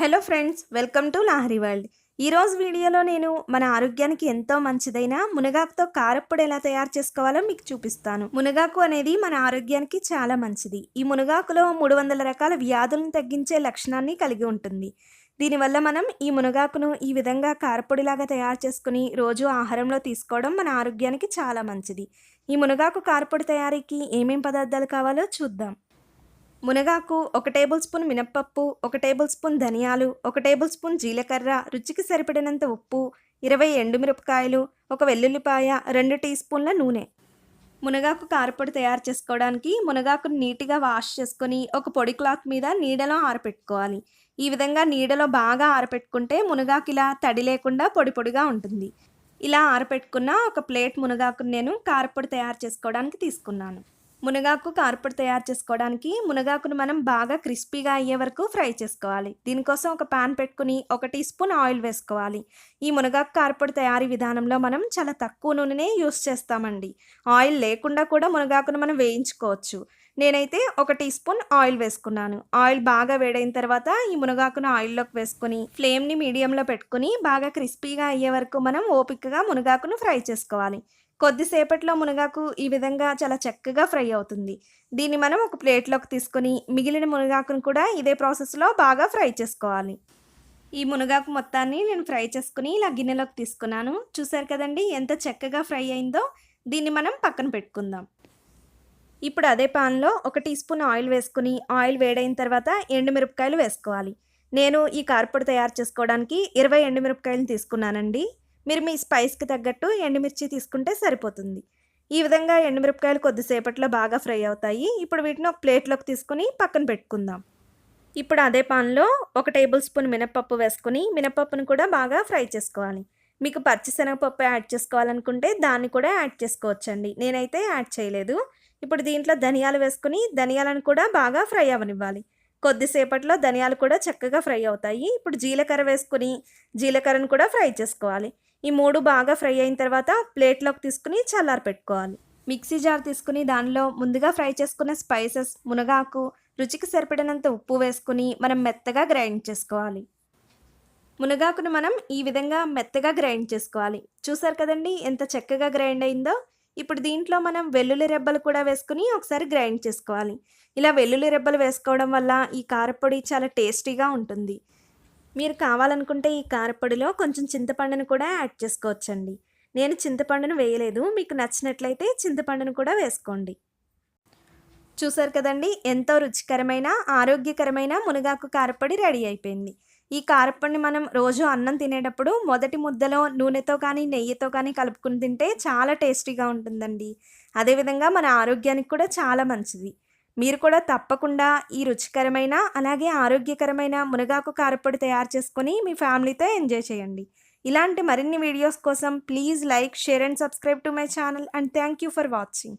Hello friends welcome to Lahari world. ఈరోజు వీడియోలో నేను మన ఆరోగ్యానికి ఎంతో మంచిదైన మునగాకుతో కారప్పుడు ఎలా తయారు చేసుకోవాలో మీకు చూపిస్తాను. మునగాకు అనేది మన ఆరోగ్యానికి చాలా మంచిది. ఈ మునగాకులో మూడు వందల రకాల వ్యాధులను తగ్గించే లక్షణాన్ని కలిగి ఉంటుంది. దీనివల్ల మనం ఈ మునగాకును ఈ విధంగా కారపొడిలాగా తయారు చేసుకుని రోజు ఆహారంలో తీసుకోవడం మన ఆరోగ్యానికి చాలా మంచిది. ఈ మునగాకు కారపొడి తయారీకి ఏమేం పదార్థాలు కావాలో చూద్దాం. మునగాకు ఒక టేబుల్ స్పూన్ మినప్పప్పు ఒక టేబుల్ స్పూన్ ధనియాలు ఒక టేబుల్ స్పూన్ జీలకర్ర రుచికి సరిపడినంత ఉప్పు ఇరవై ఎండుమిరపకాయలు ఒక వెల్లుల్లిపాయ రెండు టీ స్పూన్ల నూనె. మునగాకు కారపొడి తయారు చేసుకోవడానికి మునగాకును నీట్గా వాష్ చేసుకొని ఒక పొడి క్లాత్ మీద నీడలో ఆరపెట్టుకోవాలి. ఈ విధంగా నీడలో బాగా ఆరపెట్టుకుంటే మునగాకు ఇలా తడి లేకుండా పొడి పొడిగా ఉంటుంది. ఇలా ఆరపెట్టుకున్న ఒక ప్లేట్ మునగాకును నేను కారపొడి తయారు చేసుకోవడానికి తీసుకున్నాను. మునగాకు కారపొడి తయారు చేసుకోవడానికి మునగాకును మనం బాగా క్రిస్పీగా అయ్యే వరకు ఫ్రై చేసుకోవాలి. దీనికోసం ఒక పాన్ పెట్టుకుని ఒక టీ స్పూన్ ఆయిల్ వేసుకోవాలి. ఈ మునగాకు కారపొడి తయారీ విధానంలో మనం చాలా తక్కువ నూనెనే యూస్ చేస్తామండి. ఆయిల్ లేకుండా కూడా మునగాకును మనం వేయించుకోవచ్చు. నేనైతే ఒక టీ స్పూన్ ఆయిల్ వేసుకున్నాను. ఆయిల్ బాగా వేడైన తర్వాత ఈ మునగాకును ఆయిల్లోకి వేసుకుని ఫ్లేమ్ని మీడియంలో పెట్టుకుని బాగా క్రిస్పీగా అయ్యే వరకు మనం ఓపికగా మునగాకును ఫ్రై చేసుకోవాలి. కొద్దిసేపట్లో మునగాకు ఈ విధంగా చాలా చక్కగా ఫ్రై అవుతుంది. దీన్ని మనం ఒక ప్లేట్లోకి తీసుకొని మిగిలిన మునగాకును కూడా ఇదే ప్రాసెస్లో బాగా ఫ్రై చేసుకోవాలి. ఈ మునగాకు మొత్తాన్ని నేను ఫ్రై చేసుకుని ఇలా గిన్నెలోకి తీసుకున్నాను. చూసారు కదండి ఎంత చక్కగా ఫ్రై అయిందో? దీన్ని మనం పక్కన పెట్టుకుందాం. ఇప్పుడు అదే పాన్లో ఒక టీ స్పూన్ ఆయిల్ వేసుకుని ఆయిల్ వేడైన తర్వాత ఎండుమిరపకాయలు వేసుకోవాలి. నేను ఈ కార్పొడి తయారు చేసుకోవడానికి ఇరవై ఎండుమిరపకాయలు తీసుకున్నానండి. మీరు మీ స్పైస్కి తగ్గట్టు ఎండుమిర్చి తీసుకుంటే సరిపోతుంది. ఈ విధంగా ఎండుమిరపకాయలు కొద్దిసేపట్లో బాగా ఫ్రై అవుతాయి. ఇప్పుడు వీటిని ఒక ప్లేట్లోకి తీసుకుని పక్కన పెట్టుకుందాం. ఇప్పుడు అదే పాన్లో ఒక టేబుల్ స్పూన్ మినపప్పు వేసుకుని మినపప్పును కూడా బాగా ఫ్రై చేసుకోవాలి. మీకు పచ్చిశనగపప్పు యాడ్ చేసుకోవాలనుకుంటే దాన్ని కూడా యాడ్ చేసుకోవచ్చండి. నేనైతే యాడ్ చేయలేదు. ఇప్పుడు దీంట్లో ధనియాలు వేసుకుని ధనియాలను కూడా బాగా ఫ్రై అవనివ్వాలి. కొద్దిసేపట్లో ధనియాలు కూడా చక్కగా ఫ్రై అవుతాయి. ఇప్పుడు జీలకర్ర వేసుకుని జీలకర్రను కూడా ఫ్రై చేసుకోవాలి. ఈ మూడు బాగా ఫ్రై అయిన తర్వాత ప్లేట్లోకి తీసుకుని చల్లారి పెట్టుకోవాలి. మిక్సీ జార్ తీసుకుని దానిలో ముందుగా ఫ్రై చేసుకున్న స్పైసెస్ మునగాకు రుచికి సరిపడినంత ఉప్పు వేసుకుని మనం మెత్తగా గ్రైండ్ చేసుకోవాలి. మునగాకును మనం ఈ విధంగా మెత్తగా గ్రైండ్ చేసుకోవాలి. చూసారు కదండి ఎంత చక్కగా గ్రైండ్ అయిందో? ఇప్పుడు దీంట్లో మనం వెల్లుల్లి రెబ్బలు కూడా వేసుకుని ఒకసారి గ్రైండ్ చేసుకోవాలి. ఇలా వెల్లుల్లి రెబ్బలు వేసుకోవడం వల్ల ఈ కారపొడి చాలా టేస్టీగా ఉంటుంది. మీరు కావాలనుకుంటే ఈ కారపొడిలో కొంచెం చింతపండును కూడా యాడ్ చేసుకోవచ్చండి. నేను చింతపండును వేయలేదు మీకు నచ్చినట్లయితే చింతపండును కూడా వేసుకోండి. చూసారు కదండి ఎంతో రుచికరమైన ఆరోగ్యకరమైన మునగాకు కారపొడి రెడీ అయిపోయింది. ఈ కారపొడిని మనం రోజు అన్నం తినేటప్పుడు మొదటి ముద్దలో నూనెతో కానీ నెయ్యితో కానీ కలుపుకుని తింటే చాలా టేస్టీగా ఉంటుందండి. అదేవిధంగా మన ఆరోగ్యానికి కూడా చాలా మంచిది. మీరు కూడా తప్పకుండా ఈ రుచికరమైన అలాగే ఆరోగ్యకరమైన మునగాకు కారపొడి తయారు చేసుకొని మీ ఫ్యామిలీతో ఎంజాయ్ చేయండి. ఇలాంటి మరిన్ని వీడియోస్ కోసం please like share and subscribe to my channel and thank you for watching.